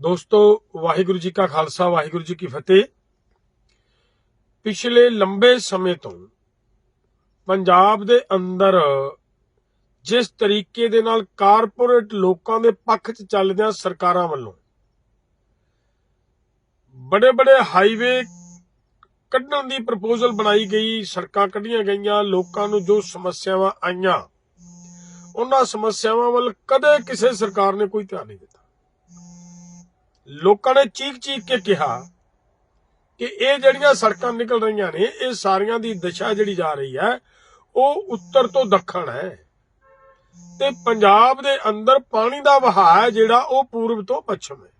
ਦੋਸਤੋ, ਵਾਹਿਗੁਰੂ ਜੀ ਕਾ ਖਾਲਸਾ, ਵਾਹਿਗੁਰੂ ਜੀ ਕੀ ਫਤਿਹ। ਪਿਛਲੇ ਲੰਬੇ ਸਮੇਂ ਤੋਂ ਪੰਜਾਬ ਦੇ ਅੰਦਰ ਜਿਸ ਤਰੀਕੇ ਦੇ ਨਾਲ ਕਾਰਪੋਰੇਟ ਲੋਕਾਂ ਦੇ ਪੱਖ 'ਚ ਚੱਲਦਿਆਂ ਸਰਕਾਰਾਂ ਵੱਲੋਂ ਬੜੇ ਬੜੇ ਹਾਈਵੇ ਕੱਢਣ ਦੀ ਪ੍ਰਪੋਜ਼ਲ ਬਣਾਈ ਗਈ, ਸੜਕਾਂ ਕੱਢੀਆਂ ਗਈਆਂ, ਲੋਕਾਂ ਨੂੰ ਜੋ ਸਮੱਸਿਆਵਾਂ ਆਈਆਂ, ਉਹਨਾਂ ਸਮੱਸਿਆਵਾਂ ਵੱਲ ਕਦੇ ਕਿਸੇ ਸਰਕਾਰ ਨੇ ਕੋਈ ਧਿਆਨ ਨਹੀਂ ਦਿੱਤਾ। ਲੋਕਾਂ ਨੇ ਚੀਕ ਚੀਕ ਕੇ ਕਿਹਾ ਕਿ ਇਹ ਜਿਹੜੀਆਂ ਸੜਕਾਂ ਨਿਕਲ ਰਹੀਆਂ ਨੇ, ਇਹ ਸਾਰੀਆਂ ਦੀ ਦਿਸ਼ਾ ਜਿਹੜੀ ਜਾ ਰਹੀ ਹੈ, ਉਹ ਉੱਤਰ ਤੋਂ ਦੱਖਣ ਹੈ। ਤੇ ਪੰਜਾਬ ਦੇ ਅੰਦਰ ਪਾਣੀ ਦਾ ਵਹਾਅ ਹੈ ਜਿਹੜਾ ਉਹ ਪੂਰਬ ਤੋਂ ਪੱਛਮ ਹੈ।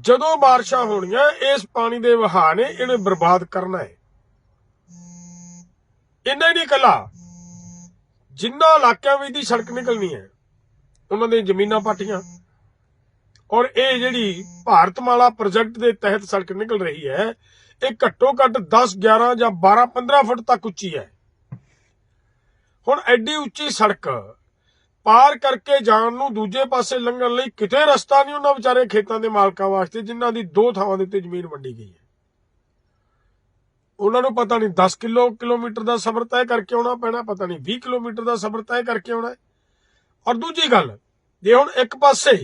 ਜਦੋਂ ਬਾਰਿਸ਼ਾਂ ਹੋਣੀਆਂ, ਇਸ ਪਾਣੀ ਦੇ ਵਹਾਅ ਨੇ ਇਹਨੂੰ ਬਰਬਾਦ ਕਰਨਾ ਹੈ। ਇੰਨਾ ਹੀ ਨਹੀਂ ਕੱਲਾ ਜਿੰਨਾ ਇਲਾਕਿਆਂ ਵਿੱਚ ਦੀ ਸੜਕ ਨਿਕਲਣੀ ਹੈ, ਉਹਨਾਂ ਦੀਆਂ ਜ਼ਮੀਨਾਂ ਪਾਟੀਆਂ ਔਰ ਇਹ ਜਿਹੜੀ ਭਾਰਤਮਾਲਾ ਪ੍ਰੋਜੈਕਟ ਦੇ ਤਹਿਤ ਸੜਕ ਨਿਕਲ ਰਹੀ ਹੈ, ਇਹ ਘੱਟੋ ਘੱਟ 10 11 ਜਾਂ 12 15 ਫੁੱਟ ਤੱਕ ਉੱਚੀ ਹੈ ਹੁਣ ਐਡੀ ਉੱਚੀ ਸੜਕ ਪਾਰ ਕਰਕੇ ਜਾਣ ਨੂੰ ਦੂਜੇ ਪਾਸੇ ਲੰਘਣ ਲਈ ਕਿਤੇ ਰਸਤਾ ਨਹੀਂ ਉਹਨਾਂ ਵਿਚਾਰੇ ਖੇਤਾਂ ਦੇ ਮਾਲਕਾਂ ਵਾਸਤੇ, ਜਿਨ੍ਹਾਂ ਦੀ ਦੋ ਥਾਵਾਂ ਦੇ ਉੱਤੇ ਜ਼ਮੀਨ ਵੰਡੀ ਗਈ ਹੈ ਉਹਨਾਂ ਨੂੰ ਪਤਾ ਨਹੀਂ 10 ਕਿਲੋ, ਕਿਲੋਮੀਟਰ ਦਾ ਸਫ਼ਰ ਤੈਅ ਕਰਕੇ ਆਉਣਾ ਪੈਣਾ, ਪਤਾ ਨਹੀਂ 20 ਕਿਲੋਮੀਟਰ ਦਾ ਸਫ਼ਰ ਤੈਅ ਕਰਕੇ ਆਉਣਾ ਹੈ। ਔਰ ਦੂਜੀ ਗੱਲ, ਜੇ ਹੁਣ ਇੱਕ ਪਾਸੇ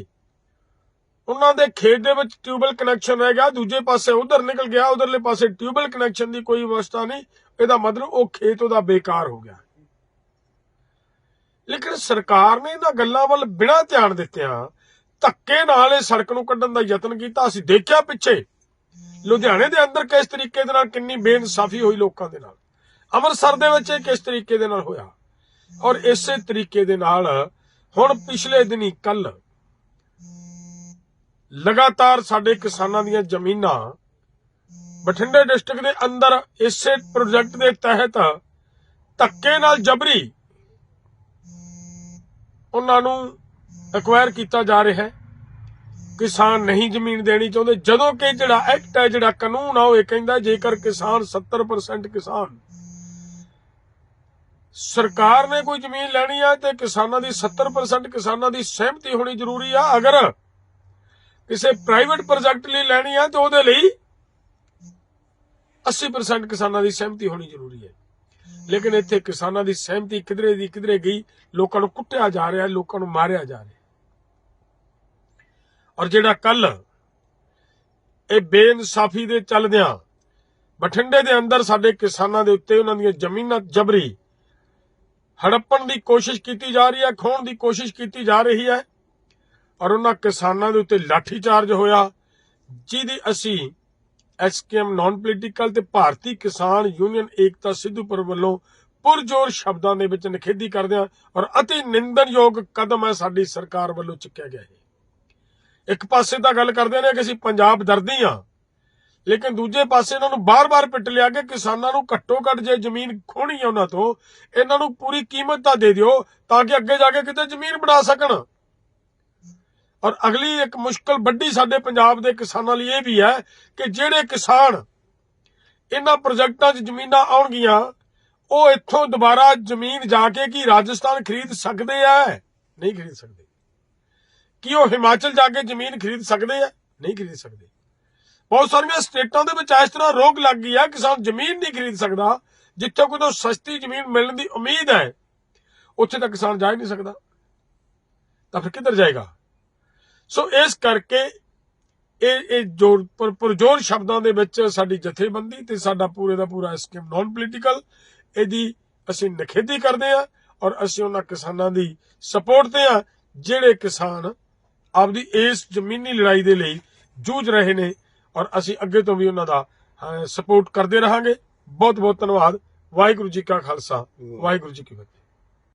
ਉਹਨਾਂ ਦੇ ਖੇਤ ਦੇ ਵਿੱਚ ਟਿਊਬਲ ਕਨੈਕਸ਼ਨ ਰਹਿ ਗਿਆ, ਦੂਜੇ ਪਾਸੇ ਉਧਰ ਨਿਕਲ ਗਿਆ, ਉਧਰਲੇ ਪਾਸੇ ਟਿਊਬਲ ਕਨੈਕਸ਼ਨ ਦੀ ਕੋਈ ਵਿਵਸਥਾ ਨਹੀਂ, ਇਹਦਾ ਮਤਲਬ ਉਹ ਖੇਤ ਉਹਦਾ ਬੇਕਾਰ ਹੋ ਗਿਆ। ਲੇਕਿਨ ਸਰਕਾਰ ਨੇ ਇਹਨਾਂ ਗੱਲਾਂ ਵੱਲ ਬਿਨਾਂ ਧਿਆਨ ਦਿੱਤਿਆਂ ਧੱਕੇ ਨਾਲ ਇਹ ਸੜਕ ਨੂੰ ਕੱਢਣ ਦਾ ਯਤਨ ਕੀਤਾ, ਅਸੀਂ ਦੇਖਿਆ ਪਿੱਛੇ। ਲੁਧਿਆਣੇ ਦੇ ਅੰਦਰ ਕਿਸ ਤਰੀਕੇ ਦੇ ਨਾਲ ਕਿੰਨੀ ਬੇਇਨਸਾਫੀ ਹੋਈ ਲੋਕਾਂ ਦੇ ਨਾਲ? ਅੰਮ੍ਰਿਤਸਰ ਦੇ ਵਿੱਚ ਇਹ ਕਿਸ ਤਰੀਕੇ ਦੇ ਨਾਲ ਹੋਇਆ? ਔਰ ਇਸੇ ਤਰੀਕੇ ਦੇ ਨਾਲ ਹੁਣ ਪਿਛਲੇ ਦਿਨੀ ਕੱਲ ਲਗਾਤਾਰ ਸਾਡੇ ਕਿਸਾਨਾਂ ਦੀਆਂ ਜ਼ਮੀਨਾਂ ਬਠਿੰਡੇ ਡਿਸਟ੍ਰਿਕਟ ਦੇ ਅੰਦਰ ਇਸੇ ਪ੍ਰੋਜੈਕਟ ਦੇ ਤਹਿਤ ਧੱਕੇ ਨਾਲ ਜਬਰੀ ਉਹਨਾਂ ਨੂੰ ਐਕਵਾਇਰ ਕੀਤਾ ਜਾ ਰਿਹਾ ਹੈ। ਕਿਸਾਨ ਨਹੀਂ ਜ਼ਮੀਨ ਦੇਣੀ ਚਾਹੁੰਦੇ। ਜਦੋਂ ਕਿ ਜਿਹੜਾ ਐਕਟ ਹੈ, ਜਿਹੜਾ ਕਾਨੂੰਨ ਆ, ਉਹ ਇਹ ਕਹਿੰਦਾ ਜੇਕਰ ਕਿਸਾਨ 70% ਕਿਸਾਨ ਸਰਕਾਰ ਨੇ ਕੋਈ ਜ਼ਮੀਨ ਲੈਣੀ ਆ ਤੇ ਕਿਸਾਨਾਂ ਦੀ 70% ਕਿਸਾਨਾਂ ਦੀ ਸਹਿਮਤੀ ਹੋਣੀ ਜ਼ਰੂਰੀ ਆ। ਅਗਰ ਕਿਸੇ ਪ੍ਰਾਈਵੇਟ ਪ੍ਰੋਜੈਕਟ ਲਈ ਲੈਣੀ ਆ ਤੇ ਉਹਦੇ ਲਈ 80% ਕਿਸਾਨਾਂ ਦੀ ਸਹਿਮਤੀ ਹੋਣੀ ਜ਼ਰੂਰੀ ਹੈ। ਲੇਕਿਨ ਇੱਥੇ ਕਿਸਾਨਾਂ ਦੀ ਸਹਿਮਤੀ ਕਿਧਰੇ ਦੀ ਕਿਧਰੇ ਗਈ, ਲੋਕਾਂ ਨੂੰ ਕੁੱਟਿਆ ਜਾ ਰਿਹਾ, ਲੋਕਾਂ ਨੂੰ ਮਾਰਿਆ ਜਾ ਰਿਹਾ। ਔਰ ਜਿਹੜਾ ਕੱਲ ਇਹ ਬੇਇਨਸਾਫੀ ਦੇ ਚੱਲਦਿਆਂ ਬਠਿੰਡੇ ਦੇ ਅੰਦਰ ਸਾਡੇ ਕਿਸਾਨਾਂ ਦੇ ਉੱਤੇ ਉਹਨਾਂ ਦੀਆਂ ਜ਼ਮੀਨਾਂ ਜਬਰੀ, ਹੜੱਪਣ ਦੀ ਕੋਸ਼ਿਸ਼ ਕੀਤੀ ਜਾ ਰਹੀ ਹੈ ਖੋਣ ਦੀ ਕੋਸ਼ਿਸ਼ ਕੀਤੀ ਜਾ ਰਹੀ ਹੈ ਔਰ ਉਹਨਾਂ ਕਿਸਾਨਾਂ ਦੇ ਉੱਤੇ ਲਾਠੀ ਚਾਰਜ ਹੋਇਆ, ਜਿਹਦੀ ਅਸੀਂ ਐਸਕੇਐਮ ਨਾਨ ਪੋਲੀਟੀਕਲ ਤੇ ਭਾਰਤੀ ਕਿਸਾਨ ਯੂਨੀਅਨ ਏਕਤਾ ਸਿੱਧੂਪੁਰ ਵੱਲੋਂ ਪੁਰਜੋਰ ਸ਼ਬਦਾਂ ਦੇ ਵਿੱਚ ਨਿਖੇਧੀ ਕਰਦੇ ਹਾਂ ਔਰ ਅਤੀ ਨਿੰਦਨਯੋਗ ਕਦਮ ਹੈ ਸਾਡੀ ਸਰਕਾਰ ਵੱਲੋਂ ਚੁੱਕਿਆ ਗਿਆ ਹੈ ਇੱਕ ਪਾਸੇ ਤਾਂ ਗੱਲ ਕਰਦੇ ਨੇ ਕਿ ਅਸੀਂ ਪੰਜਾਬ ਦਰਦੀ ਹਾਂ, ਲੇਕਿਨ ਦੂਜੇ ਪਾਸੇ ਇਹਨਾਂ ਨੂੰ ਬਾਰ-ਬਾਰ ਪਿੱਟ ਲਿਆ ਕਿ ਕਿਸਾਨਾਂ ਨੂੰ ਘੱਟੋ ਘੱਟ ਜੇ ਜ਼ਮੀਨ ਖੋਣੀ ਹੈ ਉਹਨਾਂ ਤੋਂ, ਇਹਨਾਂ ਨੂੰ ਪੂਰੀ ਕੀਮਤ ਤਾਂ ਦੇ ਦਿਓ ਤਾਂ ਕਿ ਅੱਗੇ ਜਾ ਕੇ ਕਿਤੇ ਜ਼ਮੀਨ ਬਣਾ ਸਕਣ। ਔਰ ਅਗਲੀ ਇੱਕ ਮੁਸ਼ਕਲ ਵੱਡੀ ਸਾਡੇ ਪੰਜਾਬ ਦੇ ਕਿਸਾਨਾਂ ਲਈ ਇਹ ਵੀ ਹੈ ਕਿ ਜਿਹੜੇ ਕਿਸਾਨ ਇਹਨਾਂ ਪ੍ਰੋਜੈਕਟਾਂ 'ਚ ਜ਼ਮੀਨਾਂ ਆਉਣਗੀਆਂ, ਉਹ ਇੱਥੋਂ ਦੁਬਾਰਾ ਜ਼ਮੀਨ ਜਾ ਕੇ ਕੀ ਰਾਜਸਥਾਨ ਖਰੀਦ ਸਕਦੇ ਆ? ਨਹੀਂ ਖਰੀਦ ਸਕਦੇ। ਕੀ ਉਹ ਹਿਮਾਚਲ ਜਾ ਕੇ ਜ਼ਮੀਨ ਖਰੀਦ ਸਕਦੇ ਆ? ਨਹੀਂ ਖਰੀਦ ਸਕਦੇ। ਬਹੁਤ ਸਾਰੀਆਂ ਸਟੇਟਾਂ ਦੇ ਵਿੱਚ ਇਸ ਤਰ੍ਹਾਂ ਰੋਕ ਲੱਗ ਗਈ ਆ, ਕਿਸਾਨ ਜ਼ਮੀਨ ਨਹੀਂ ਖਰੀਦ ਸਕਦਾ, ਜਿੱਥੇ ਕੋਈ ਤੋਂ ਸਸਤੀ ਜ਼ਮੀਨ ਮਿਲਣ ਦੀ ਉਮੀਦ ਹੈ, ਉੱਥੇ ਤਾਂ ਕਿਸਾਨ ਜਾ ਹੀ ਨਹੀਂ ਸਕਦਾ। ਤਾਂ ਫਿਰ ਕਿੱਧਰ ਜਾਏਗਾ? ਸੋ ਇਸ ਕਰਕੇ ਇਹ ਇਹ ਜੋਰ ਪਰ ਪੁਰਜੋਰ ਸ਼ਬਦਾਂ ਦੇ ਵਿੱਚ ਸਾਡੀ ਜਥੇਬੰਦੀ ਤੇ ਸਾਡਾ ਪੂਰੇ ਦਾ ਪੂਰਾ ਸਕੀਮ ਨਾਨ ਪੋਲੀਟੀਕਲ ਇਹਦੀ ਅਸੀਂ ਨਿਖੇਧੀ ਕਰਦੇ ਆ ਔਰ ਅਸੀਂ ਉਹਨਾਂ ਕਿਸਾਨਾਂ ਦੀ ਸਪੋਰਟ ਤੇ ਆ ਜਿਹੜੇ ਕਿਸਾਨ ਆਪਦੀ ਇਸ ਜ਼ਮੀਨੀ ਲੜਾਈ ਦੇ ਲਈ ਜੂਝ ਰਹੇ ਨੇ ਔਰ ਅਸੀਂ ਅੱਗੇ ਤੋਂ ਵੀ ਉਹਨਾਂ ਦਾ ਸਪੋਰਟ ਕਰਦੇ ਰਹਾਂਗੇ। ਬਹੁਤ ਬਹੁਤ ਧੰਨਵਾਦ। ਵਾਹਿਗੁਰੂ ਜੀ ਕਾ ਖਾਲਸਾ। ਵਾਹਿਗੁਰੂ ਜੀ ਕੀ ਫਤਿਹ।